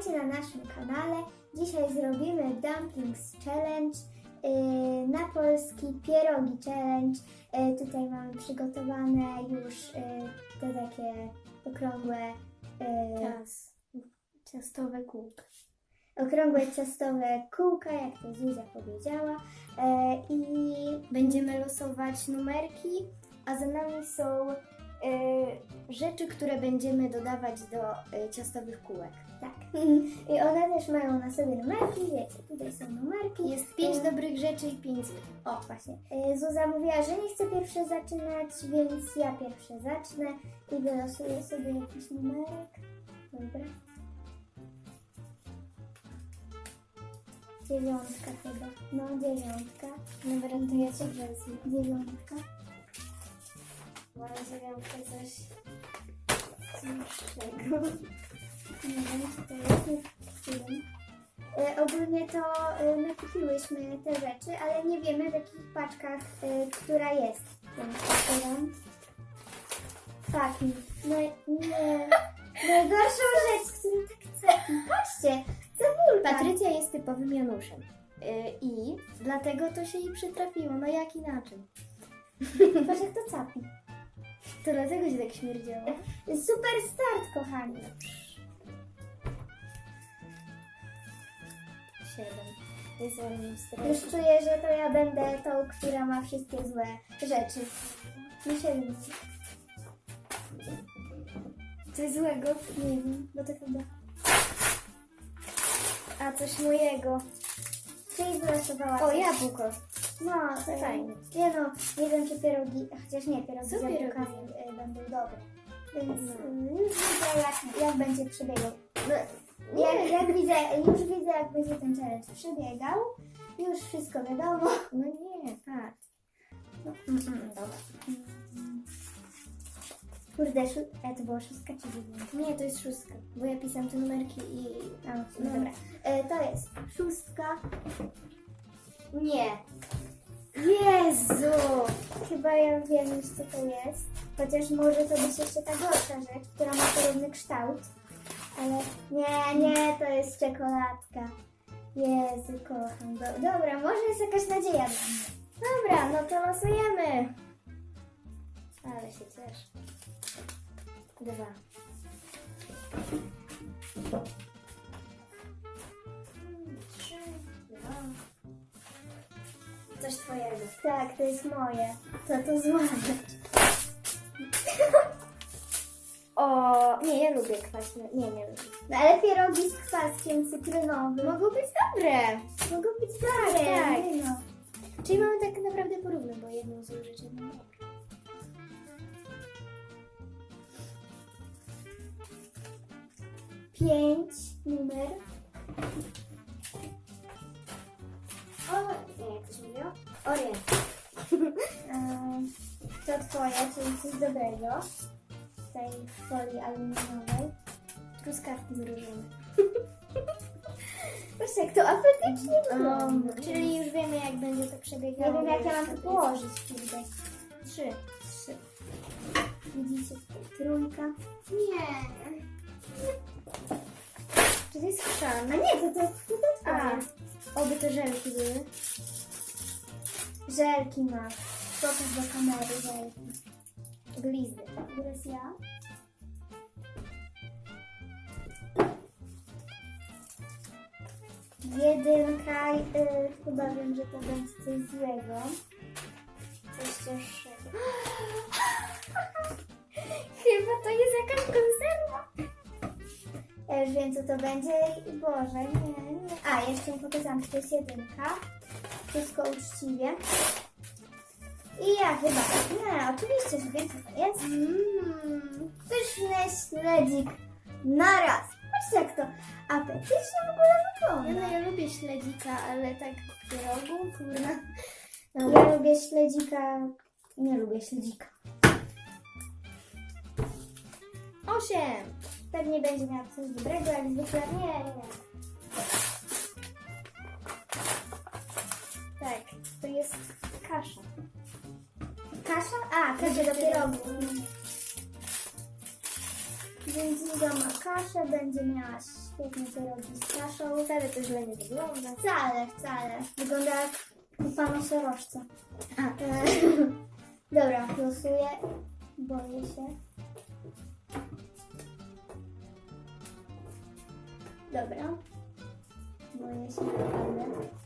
Witajcie na naszym kanale. Dzisiaj zrobimy Dumplings Challenge, yy, na polski pierogi challenge. Yy, tutaj mamy przygotowane już yy, te takie okrągłe, yy, Cias. Ciastowe kółka. okrągłe ciastowe kółka, jak to Zuzia powiedziała. Yy, I Będziemy losować numerki, a za nami są rzeczy, które będziemy dodawać do e, ciastowych kółek. tak. I one też mają na sobie numerki, wiecie, tutaj są numerki. Jest pięć Yy, dobrych rzeczy i pięć złych. O, właśnie. Y, Zuza mówiła, że nie chce pierwsze zaczynać, więc ja pierwsze zacznę i wylosuję sobie jakiś numerek. Dobra. Dziewiątka chyba. No, dziewiątka. Dobra, to ja cię wezmę. Dziewiątka. Mam dziewiątkę coś cięższego. Nie wiem, co to jest. Wiem. Y, ogólnie to y, nakupiłyśmy te rzeczy, ale nie wiemy w jakich paczkach, y, która jest. Otwieram. Fucking. No nie. Najgorszą rzecz, którą tak chcę. Patrzcie, cebulka. Patrycja jest typowym Januszem. E, I dlatego to się jej przytrafiło. No jak inaczej? Patrz jak to capi. To dlatego się tak śmierdziało. Super start, kochani. Siedem. Jest ładnym Już czuję, że to ja będę tą, która ma wszystkie złe rzeczy. No siedem. Coś złego? Nie wiem, bo to chyba... A coś mojego. Czyli wylosowała O, jabłko. No, to Fajnie. Nie no, nie wiem czy pierogi, chociaż nie, pierogi z Co jabłkami pierogi? e, będą dobre. Więc No. y, już widzę jak, jak będzie przebiegał. No, Jak, jak widzę, już widzę jak będzie ten challenge przebiegał. Już wszystko wiadomo. No nie, tak. No, mm, mm, dobra. Mm. Kurde, szó- e, to była szóstka czy dziewiątka? Nie, to jest szóstka, bo ja pisałam te numerki i... A, no, No. dobra. E, to jest szóstka. Nie. Jezu! Chyba ja wiem już co to jest. Chociaż może to być jeszcze ta gorsza rzecz, która ma podobny kształt. Ale nie, nie, to jest czekoladka. Jezu, kocham. Do, dobra, może jest jakaś nadzieja dla mnie. Dobra, no to losujemy. Ale się cieszę. Dwa. Trzy, dwa. Coś twojego. Tak, to jest moje. To to rzecz. O, nie, ja lubię kwaśne. Nie, nie lubię. No ale pierogi z kwaskiem cytrynowym. Mogą być dobre. Mogą być dobre. tak. nie No. Czyli mamy tak naprawdę porówno, bo jedną złą rzecz, jedną dobrą. Pięć numer. Orient. Ehm, To twoje, czyli coś dobrego. Z tej folii aluminiowej. Truskawki mrożone. Wiesz jak to apetycznie Um, wygląda. czyli już wiemy, jak będzie to przebiegało. Nie wiem jak ja mam to położyć, kurde. Trzy. Trzy. Widzicie tutaj trójka. Nie. Czy to jest chrzan? A nie, to to, to, to A, twoje. oby to żelki były. Żelki masz. Pokaż do kamery żelki. Glizdy. Teraz ja. Jedynka, y, chyba wiem, że to będzie coś złego. Coś cięższego. Chyba to jest jakaś konserwa. Ja już wiem, co to będzie. Boże, nie, nie. A, jeszcze nie pokazałam, że to jest jedynka. Wszystko uczciwie. I ja chyba. Nie, oczywiście, co to jest. Mmm. Pyszny śledzik. Naraz. Patrzcie, jak to apetycznie w ogóle Ja, wygląda. no, ja lubię śledzika, ale tak w pierogu, kurna. Ja lubię śledzika. Nie lubię śledzika. Osiem. Pewnie będzie miał coś dobrego, jak zwykle. Nie, nie. Jest kasza. Kasza? A, kasza do pierogów. Więc Zuza ma kaszę, będzie miała świetne pierogi z kaszą. Wcale to źle nie wygląda. Wcale, wcale. Wygląda jak kupa nosorożca. A, E, Dobra, losuję. Boję się. Dobra. Boję się naprawdę.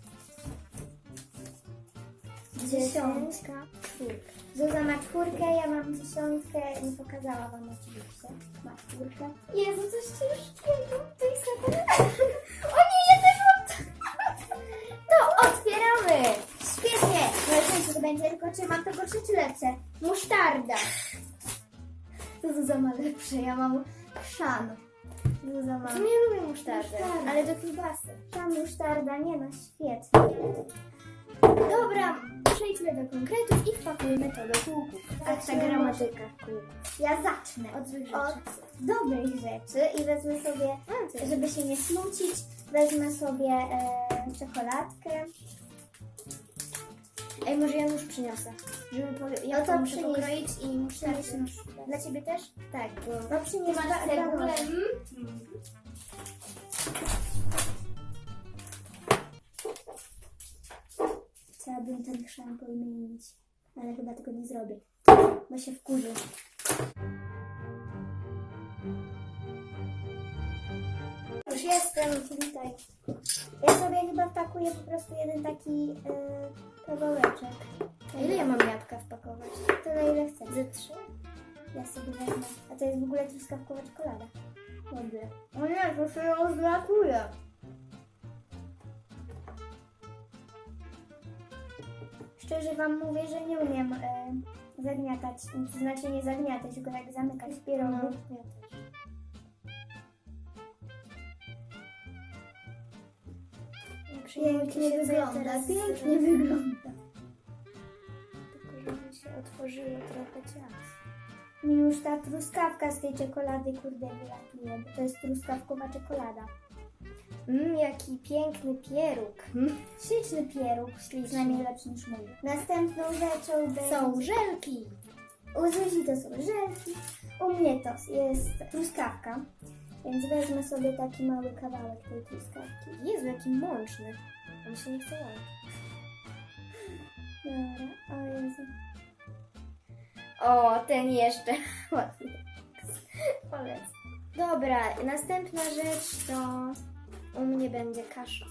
Dziesiątka. czwórka. Zuza ma czwórkę, ja mam dziesiątkę. Nie pokazała wam oczywiście. Ma czwórkę. Jezu, coś ci już dzieje. To jest naprawdę... O nie, ja też mam... To otwieramy. Świetnie. No to będzie? Tylko czy mam to gorsze czy lepsze? Musztarda. To Zuza ma lepsze, ja mam chrzan. Zuza ma... Sumie lubię musztardę, Musztardę. ale do kiełbasy. Chrzan, musztarda, nie no, świetnie. Dobra, przejdźmy do konkretów i wpakujmy to do kółków. Tak, ta gramatyka kółków. Ja zacznę Od złych rzeczy. od dobrych rzeczy i wezmę sobie. Żeby się nie smucić, wezmę sobie e, czekoladkę. Ej, może ja nóż przyniosę. Żeby po, ja No to to muszę przynieś. pokroić i muszę... Przynieś nóż. Dla ciebie też? Tak, bo... No przynieś Masz dwa- dwa. Mm. Ale chyba tego nie zrobię, bo się wkurzy. Już jestem, witaj. Ja sobie chyba wpakuję po prostu jeden taki e, kawałeczek. A ile ja mam jabłka wpakować? Tyle ile chcę. Ze trzy? Ja sobie wezmę. A to jest w ogóle truskawkowa czekolada. Dobrze. O nie, to się ją Szczerze wam mówię, że nie umiem e, zagniatać. To znaczy nie zagniatać, tylko tak zamykać pierogów. No. Jak Pięknie wygląda, pięknie wygląda. Tylko żeby się otworzyło trochę ciast. Mi już ta truskawka z tej czekolady kurde wylatuje, bo to jest truskawkowa czekolada. Mmm, jaki piękny pieróg. Mm. Śliczny pieróg, przynajmniej lepszy niż mój. Następną rzeczą będzie... Są żelki. U Zuzi to są żelki, u mnie to jest truskawka, więc wezmę sobie taki mały kawałek tej truskawki. Jezu, jaki mączny. On się nie chce łączyć. Dobra, o Jezu. O, ten jeszcze. Ładny. Polec. Dobra, następna rzecz to u mnie będzie kasza.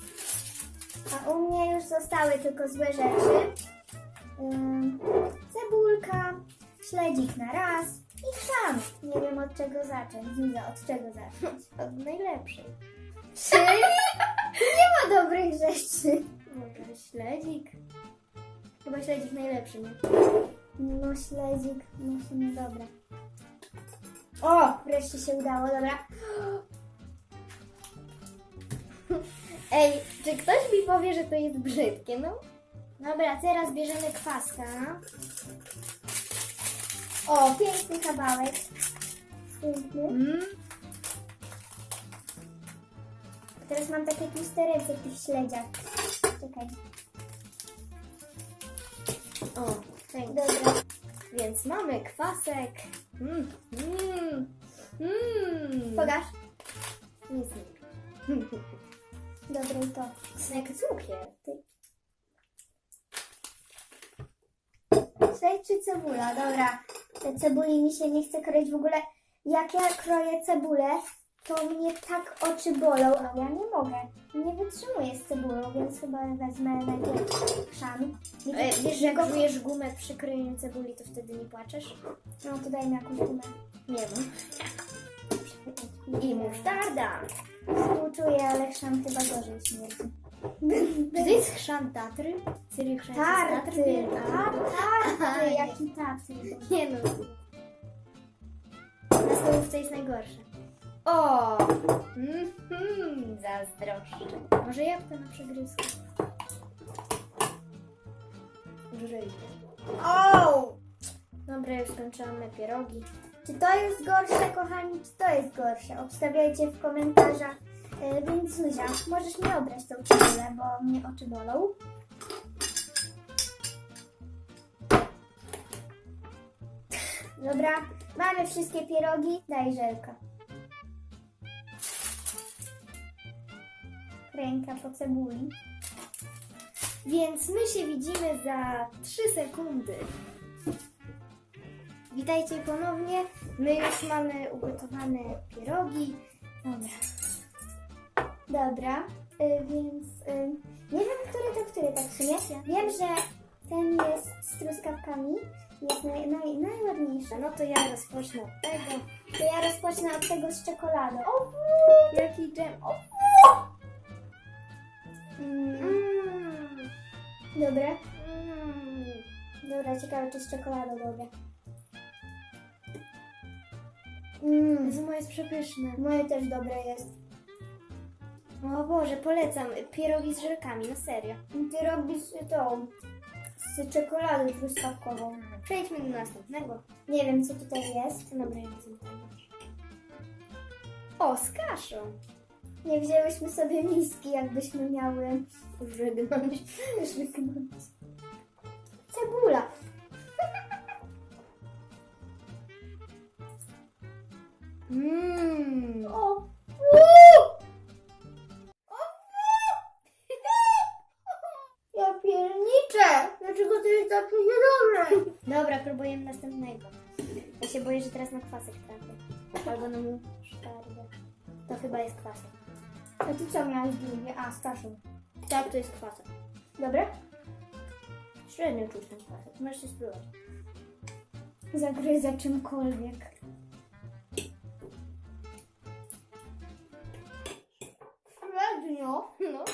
A u mnie już zostały tylko złe rzeczy. Cebulka, śledzik na raz i chrzan. Nie wiem od czego zacząć. Zuza, od czego zacząć? Od najlepszej. Czyli nie ma dobrych rzeczy. Może śledzik? Chyba śledzik najlepszy, nie? No śledzik, no w sumie dobra. O, wreszcie się udało, dobra. Ej, czy ktoś mi powie, że to jest brzydkie, no? Dobra, teraz bierzemy kwaska. O, piękny kawałek. Piękny. Mm. Teraz mam takie tłuste ręce w tych śledziach. Czekaj. O, thanks. Dobra. Więc mamy kwasek. Mm. Mm. Mm. Pokaż. Nic nie Dobra i to. Jak cukier. Śledź czy cebula? Dobra. Te cebuli mi się nie chce kroić w ogóle. Jak ja kroję cebulę, to mnie tak oczy bolą, a ja nie mogę. Nie wytrzymuję z cebulą, więc chyba wezmę najpierw chrzan. E, wiesz, że jak czujesz gumę przy krojeniu cebuli, to wtedy nie płaczesz? No to dajmy jakąś gumę. Nie wiem. I musztarda. Współczuję, ale chrzan chyba gorzej śmierdzi. Czy to jest chrzan Tatry? Serio chrzan Tarty! Tatry? Tarty! nie. Jaki tarty? Nie no. Na stołówce jest najgorsze. O! Mhm, zazdroszczę. Może jabłka na przegryzku? Żyjcie. O! Dobra, już skończyłam pierogi. Czy to jest gorsze, kochani, czy to jest gorsze? Obstawiajcie w komentarzach. E, więc Zuzia, możesz mi obrać tą cebulę, bo mnie oczy bolą. Dobra, mamy wszystkie pierogi, daj żelka. Ręka po cebuli. Więc my się widzimy za 3 sekundy. Witajcie ponownie. My już mamy ugotowane pierogi. Dobra. Dobra, y, więc y, nie wiem, który to który tak w sumie. Wiem, że ten jest z truskawkami, jest naj, naj, najładniejszy. No to ja rozpocznę od tego. To ja rozpocznę od tego z czekoladą. O, Jaki dżem? O, mm, mm, dobra, mm. dobra, ciekawe czy z czekoladą, dobra. Mm, Jezu, moje jest przepyszne. moje też dobre jest. O Boże, polecam. Pierogi z żelkami, no serio. Ty robisz tą z czekoladą truskawkową. Przejdźmy do następnego. Nie wiem, co tutaj jest. Dobra, ja tego. O, z kaszą. Nie wzięłyśmy sobie miski, jakbyśmy miały Żegnać. żegnać. Cebula. Mmm. O! Ja pierniczę! Dlaczego to jest takie niedobre? Dobra, próbujemy następnego. Ja się boję, że teraz na kwasek trafię. Albo na musztardę. To chyba jest kwasek. A ty co miałeś drugie? A, z kaszą. Tak, to jest kwasek. Dobre? Średnio czuć ten kwasek. Możesz się spróbować. Zagryzę czymkolwiek. Średnio? No.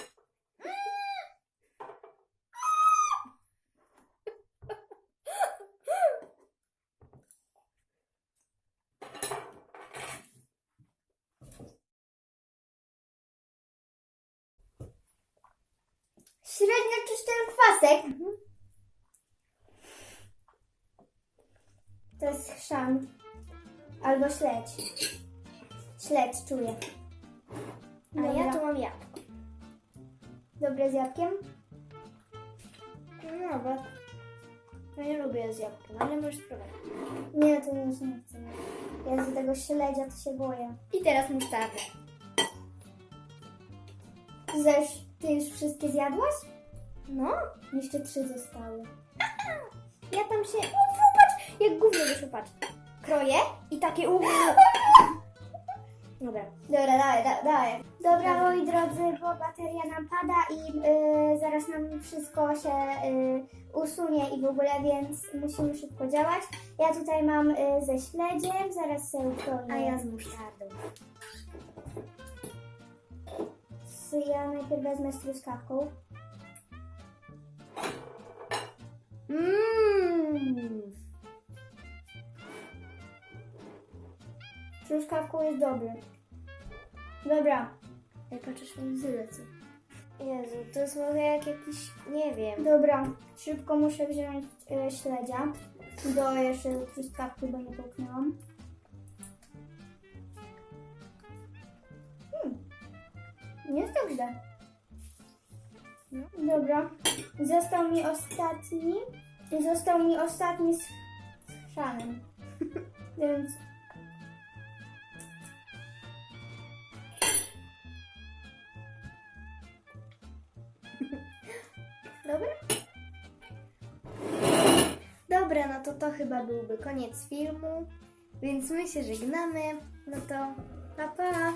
Średnio ten kwasek. To jest chrzan. Albo śledź. Śledź czuję. A ja Dobra. tu mam jabłko. Dobre z jabłkiem? No, bo ja nie lubię z jabłkiem, ale możesz spróbować. Nie, to już nie chcę. Ja z tego śledzia to się boję. I teraz musztardę. Zesz, ty już wszystkie zjadłaś? No, Jeszcze trzy zostały. ja tam się... O, popatrz! Jak gówno wyszło, patrz. Kroję i takie... u- Dobra. Dobra, dawaj, da, dawaj. Dobra, Dobra. moi drodzy, bo bateria nam pada i y, zaraz nam wszystko się y, usunie i w ogóle, więc musimy szybko działać. Ja tutaj mam y, ze śledziem, zaraz sobie ukroję. A ja z musztardą. Z, ja najpierw wezmę z truskawką. Mmm. Truskawką jest dobry. Dobra, Jak patrzysz mi łzy lecą. Jezu, to jest może jak jakiś... Nie wiem. dobra. Szybko muszę wziąć y, śledzia. Do jeszcze truskawki, bo nie połknęłam. Hmm. Nie jest tak źle. Dobra. Został mi ostatni. Został mi ostatni z chrzanem. Więc Dobra? Dobra, no to to chyba byłby koniec filmu. Więc my się żegnamy. No to pa pa!